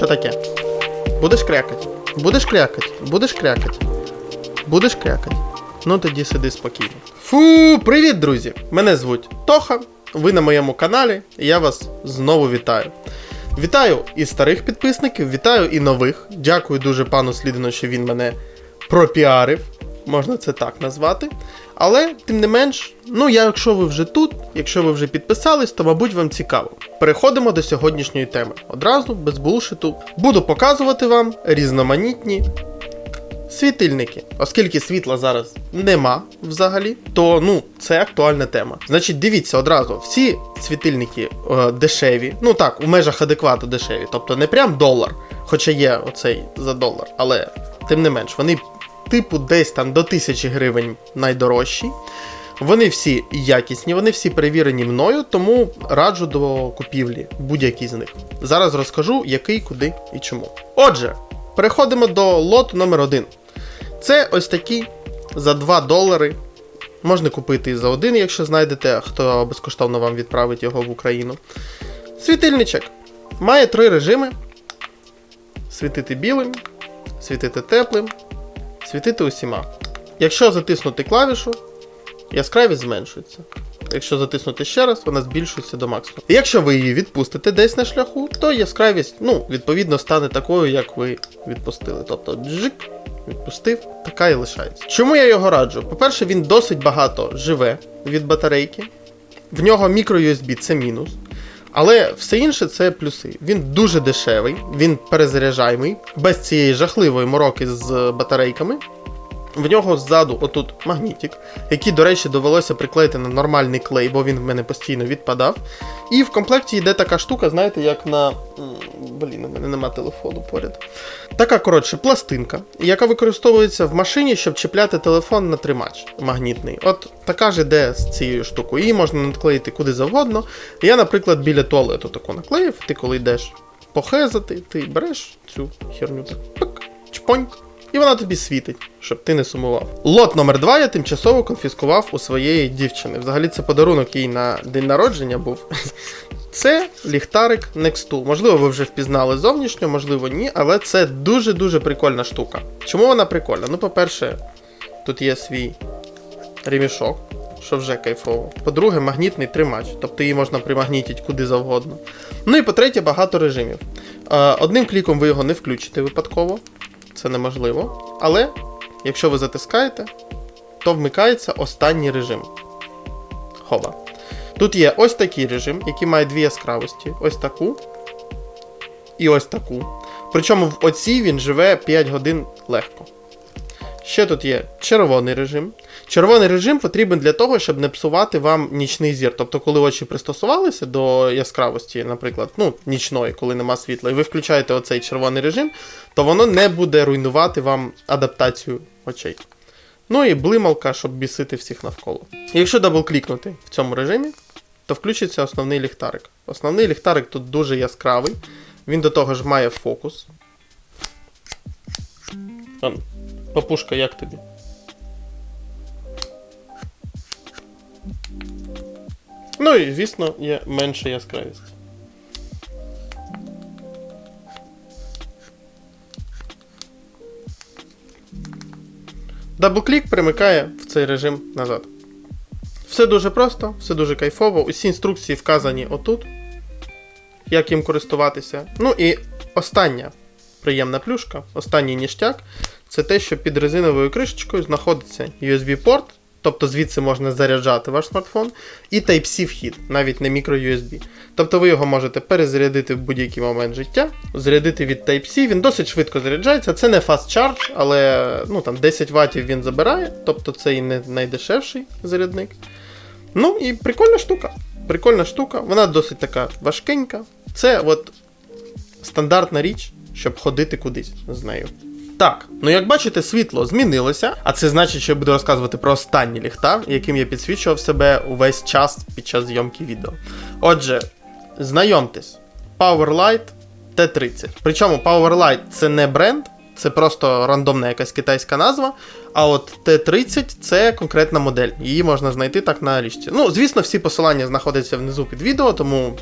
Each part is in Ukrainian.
Що таке? Будеш крякать? Будеш крякать? Будеш крякать? Будеш крякать? Ну тоді сиди спокійно. Фу, привіт, друзі! Мене звуть Тоха. Ви на моєму каналі, і я вас знову вітаю. Вітаю і старих підписників, вітаю і нових. Дякую дуже пану Слідину, що він мене пропіарив, можна це так назвати. Але, тим не менш, ну якщо ви вже тут, якщо ви вже підписались, то мабуть вам цікаво. Переходимо до сьогоднішньої теми. Одразу, без булшиту, буду показувати вам різноманітні світильники. Оскільки світла зараз нема взагалі, то ну це актуальна тема. Значить, дивіться одразу, всі світильники е, дешеві, ну так, у межах адеквату дешеві, тобто не прям долар, хоча є оцей за долар, але тим не менш, вони типу десь там до 1000 гривень найдорожчі. Вони всі якісні, вони всі перевірені мною, тому раджу до купівлі будь-який з них. Зараз розкажу, який, куди і чому. Отже, переходимо до лоту номер 1 Це ось такі за 2 долари. Можна купити і за один, якщо знайдете, хто безкоштовно вам відправить його в Україну. Світильничок. Має три режими: світити білим, світити теплим, світити усіма. Якщо затиснути клавішу, яскравість зменшується. Якщо затиснути ще раз, вона збільшується до максимуму. І Якщо ви її відпустите десь на шляху, то яскравість, ну, відповідно, стане такою, як ви відпустили. Тобто джик, відпустив, така і лишається. Чому я його раджу? По-перше, він досить багато живе від батарейки. В нього мікро-USB це мінус. Але все інше це плюси. Він дуже дешевий, він перезаряджаємий, без цієї жахливої мороки з батарейками. В нього ззаду отут магнітик, який, до речі, довелося приклеїти на нормальний клей, бо він в мене постійно відпадав. І в комплекті йде така штука, знаєте, як на. Блін, у мене нема телефону поряд. Така, коротше, пластинка, яка використовується в машині, щоб чіпляти телефон на тримач магнітний. От така ж іде з цією штукою. Її можна надклеїти куди завгодно. Я, наприклад, біля туалету таку наклеїв, ти коли йдеш похезати, ти береш цю херню так, пик, чпоньк, і вона тобі світить, щоб ти не сумував. Лот номер 2 я тимчасово конфіскував у своєї дівчини. Взагалі це подарунок їй на день народження був. Це ліхтарик Nextu. Можливо, ви вже впізнали зовнішньо, можливо, ні, але це дуже-дуже прикольна штука. Чому вона прикольна? Ну, по-перше, тут є свій ремішок, що вже кайфово. По-друге, магнітний тримач, тобто її можна примагнітити куди завгодно. Ну і по-третє, багато режимів. Е, Одним кліком ви його не включите випадково, це неможливо. Але якщо ви затискаєте, то вмикається останній режим. Хоба. Тут є ось такий режим, який має дві яскравості: ось таку і ось таку. Причому в оцій він живе 5 годин легко. Ще тут є червоний режим. Червоний режим потрібен для того, щоб не псувати вам нічний зір. Тобто, коли очі пристосувалися до яскравості, наприклад, ну, нічної, коли нема світла, і ви включаєте оцей червоний режим, то воно не буде руйнувати вам адаптацію очей. Ну і блималка, щоб бісити всіх навколо. Якщо дабл-клікнути в цьому режимі, то включиться основний ліхтарик. Основний ліхтарик тут дуже яскравий. Він до того ж має фокус. Папушка, як тобі? Ну і, звісно, є менша яскравість. Даблклік примикає в цей режим назад. Все дуже просто, все дуже кайфово. Усі інструкції вказані отут, як їм користуватися. Ну і остання приємна плюшка, останній ніштяк це те, що під резиновою кришечкою знаходиться USB-порт, тобто звідси можна заряджати ваш смартфон, і Type-C вхід, навіть не microUSB. Тобто ви його можете перезарядити в будь-який момент життя, зарядити від Type-C, він досить швидко заряджається. Це не fast charge, але ну, там, 10 ватів він забирає, тобто це і не найдешевший зарядник. Ну і прикольна штука. Прикольна штука, вона досить така важкенька. Це от стандартна річ, щоб ходити кудись з нею. Так, ну як бачите, світло змінилося, а це значить, що я буду розказувати про останній ліхтар, яким я підсвічував себе увесь час під час зйомки відео. Отже, знайомтесь, Powerlight T30. Причому Powerlight це не бренд, це просто рандомна якась китайська назва. А от T30 це конкретна модель. Її можна знайти так на річці. Ну, звісно, всі посилання знаходяться внизу під відео, тому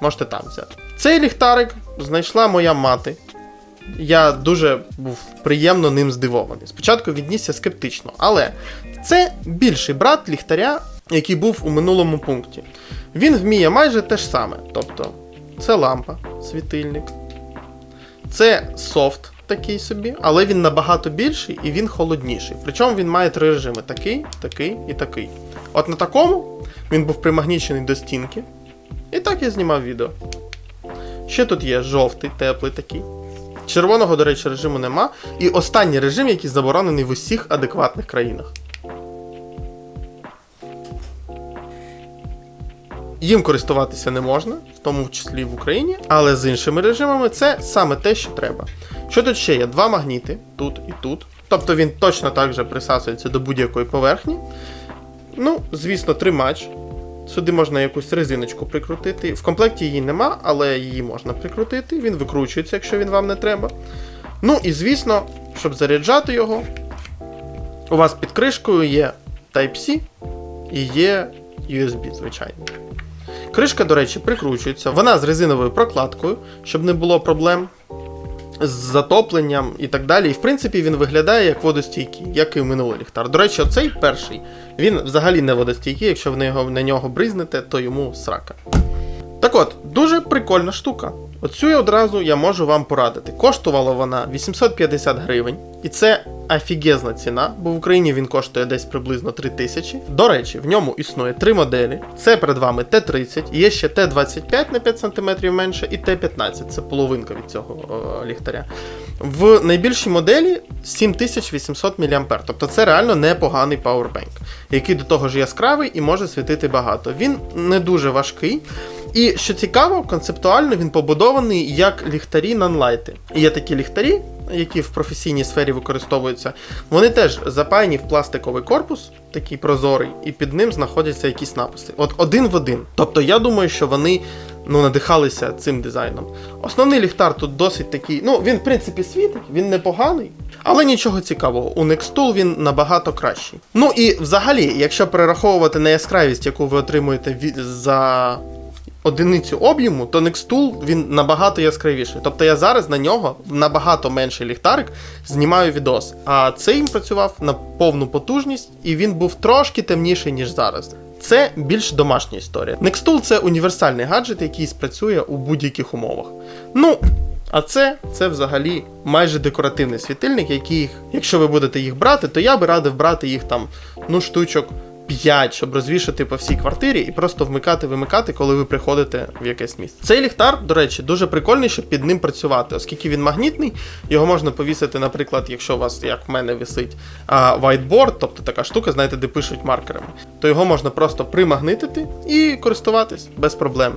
можете там взяти. Цей ліхтарик знайшла моя мати. Я дуже був приємно ним здивований. Спочатку віднісся скептично, але це більший брат ліхтаря, який був у минулому пункті. Він вміє майже те ж саме. Тобто, це лампа, світильник, це софт такий собі, але він набагато більший і він холодніший. Причому він має три режими: такий, такий і такий. От на такому він був примагнічений до стінки. І так я знімав відео. Ще тут є жовтий, теплий такий. Червоного, до речі, режиму нема. І останній режим, який заборонений в усіх адекватних країнах. Їм користуватися не можна, в тому числі в Україні, але з іншими режимами це саме те, що треба. Що тут ще є? Два магніти, тут і тут. Тобто він точно так же присасується до будь-якої поверхні. Ну, звісно, тримач. Сюди можна якусь резиночку прикрутити. В комплекті її нема, але її можна прикрутити. Він викручується, якщо він вам не треба. Ну і звісно, щоб заряджати його, у вас під кришкою є Type-C і є USB, звичайно. Кришка, до речі, прикручується. Вона з резиновою прокладкою, щоб не було проблем з затопленням і так далі. І в принципі він виглядає як водостійкий, як і минулий ліхтар. До речі, оцей перший, він взагалі не водостійкий, якщо ви на нього, бризнете, то йому срака. Так от, дуже прикольна штука. Оцю одразу я можу вам порадити. Коштувала вона 850 гривень, і це офігезна ціна, бо в Україні він коштує десь приблизно 3000. До речі, в ньому існує три моделі. Це перед вами Т30, є ще Т25 на 5 см менше, і Т15, це половинка від цього о, ліхтаря. В найбільшій моделі 7800 мА, тобто це реально непоганий пауербенк, який до того ж яскравий і може світити багато. Він не дуже важкий. І що цікаво, концептуально він побудований як ліхтарі нанлайти. Є такі ліхтарі, які в професійній сфері використовуються. Вони теж запаяні в пластиковий корпус, такий прозорий, і під ним знаходяться якісь написи. От один в один. Тобто я думаю, що вони ну, надихалися цим дизайном. Основний ліхтар тут досить такий, ну він в принципі світить, він непоганий. Але нічого цікавого, у Nextool він набагато кращий. Ну і взагалі, якщо перераховувати на яскравість, яку ви отримуєте від за одиницю об'єму, то Nextool він набагато яскравіший. Тобто я зараз на нього набагато менший ліхтарик знімаю відос. А цей їм працював на повну потужність, і він був трошки темніший, ніж зараз. Це більш домашня історія. Nextool це універсальний гаджет, який спрацює у будь-яких умовах. Ну. А це, це взагалі майже декоративний світильник, який, якщо ви будете їх брати, то я би радив брати їх там, ну, штучок 5, щоб розвішати по всій квартирі і просто вмикати-вимикати, коли ви приходите в якесь місце. Цей ліхтар, до речі, дуже прикольний, щоб під ним працювати, оскільки він магнітний, його можна повісити, наприклад, якщо у вас, як в мене, висить whiteboard, тобто така штука, знаєте, де пишуть маркерами, то його можна просто примагнитити і користуватись без проблем.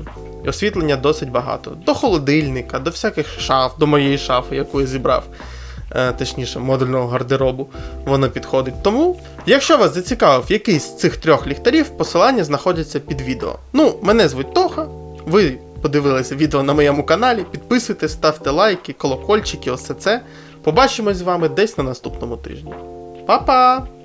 І освітлення досить багато. До холодильника, до всяких шаф, до моєї шафи, яку я зібрав. Е, точніше, модульного гардеробу, воно підходить. Тому, якщо вас зацікавив якийсь з цих трьох ліхтарів, посилання знаходяться під відео. Ну, мене звуть Тоха, ви подивилися відео на моєму каналі, підписуйтесь, ставте лайки, колокольчики, ось це. Побачимось з вами десь на наступному тижні. Па-па!